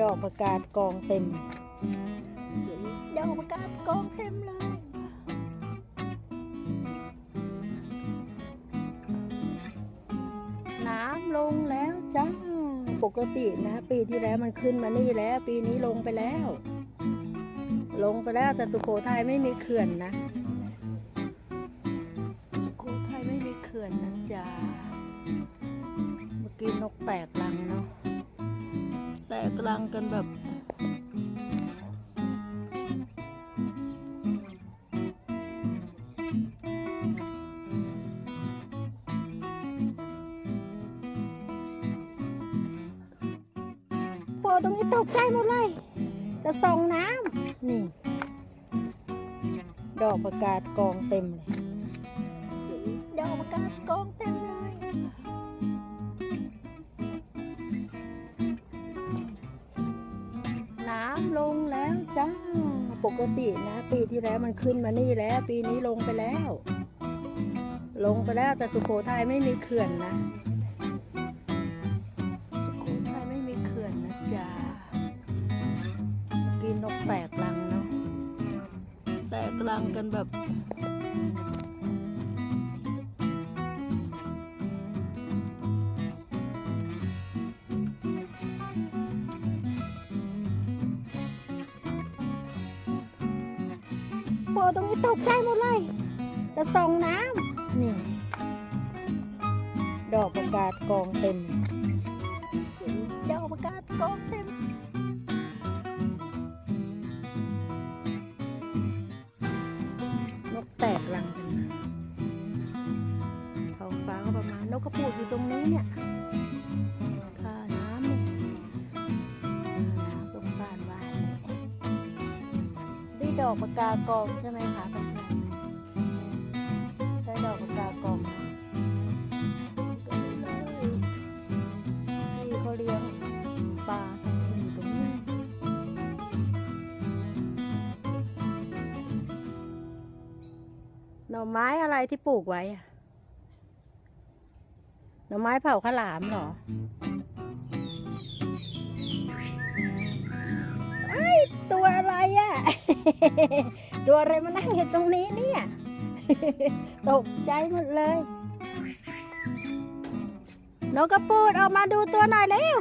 ดอกประกาศกองเต็ม ดอกประกาศกองเต็มเลย น้ำลงแล้วจ้า ปกตินะ ปีที่แล้วมันขึ้นมานี่แล้ว ปีนี้ลงไปแล้ว ลงไปแล้วแต่สุโขทัยไม่มีเขื่อนนะ สุโขทัยไม่มีเขื่อนนะจ๊ะเมื่อกี้นกแตกรังเนาะแต กรังกันแบบพอตรงนี้ตกใจหมดเลย จะส่องน้ำนี่ ดอกประกาศกองเต็มเลย ดอกประกาศกองเต็มเลย จ้า ปกตินะ ปีที่แล้วมันขึ้นมานี่แล้ว ปีนี้ลงไปแล้ว ลงไปแล้วแต่สุโขทัยไม่มีเขื่อนนะ สุโขทัยไม่มีเขื่อนนะจ๊ะเมื่อกินนกแตกรังเนาะแตกรังกันแบบ พอตรงนี้ตกใจหมดเลย จะส่องน้ำนี่ ดอกประกาศกองเต็ม ดอกประกาศกองเต็มนกแตกรังกันมาท้องฟ้าก็ประมาณนกกระปูดอยู่ตรงนี้เนี่ย นี่ดอกปากกากองใช่ไหมคะเพื่อนๆใช่ดอกปากกากองที่เขาเลี้ยงปลาอยู่ตรงนี้หน่อไม้อะไรที่ปลูกไว้หน่อไม้เผาข้าวหลามเหรอ ตัวอะไรมานั่งอยู่ตรงนี้เนี่ย ตกใจหมดเลยนกกระปูดออกมาดูตัวหน่อยเร็ว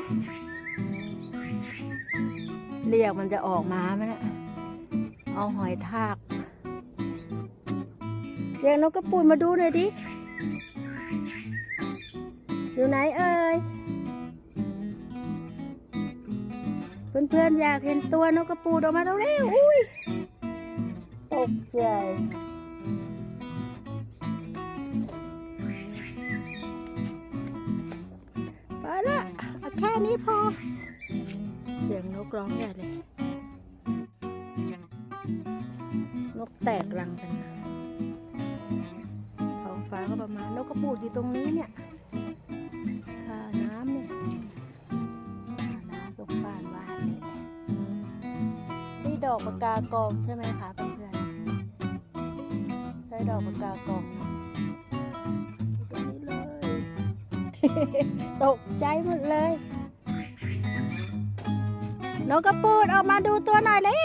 เรียกมันจะออกมาไหมนะเอาหอยทากเรียกนกกระปูนมาดูหน่อยดิ อยู่ไหนเอ่ย เพื่อนๆอยากเห็นตัวนกกระปูนออกมาเร็วๆอุ้ยตกใจไปละเอาแค่นี้พอ เสียงนกร้องใหญ่เลย นกแตกรังกันมาท้องฟ้าก็ประมาณนกกระปูดอยู่ตรงนี้เนี่ยค่าน้ำเนี่ย ดอกปากกากองใช่ไหมคะเพื่อนๆใช่ดอกปากกากองตรงนี้เลย ตกใจหมดเลยนกกระปูดออกมาดูตัวหน่อยเลย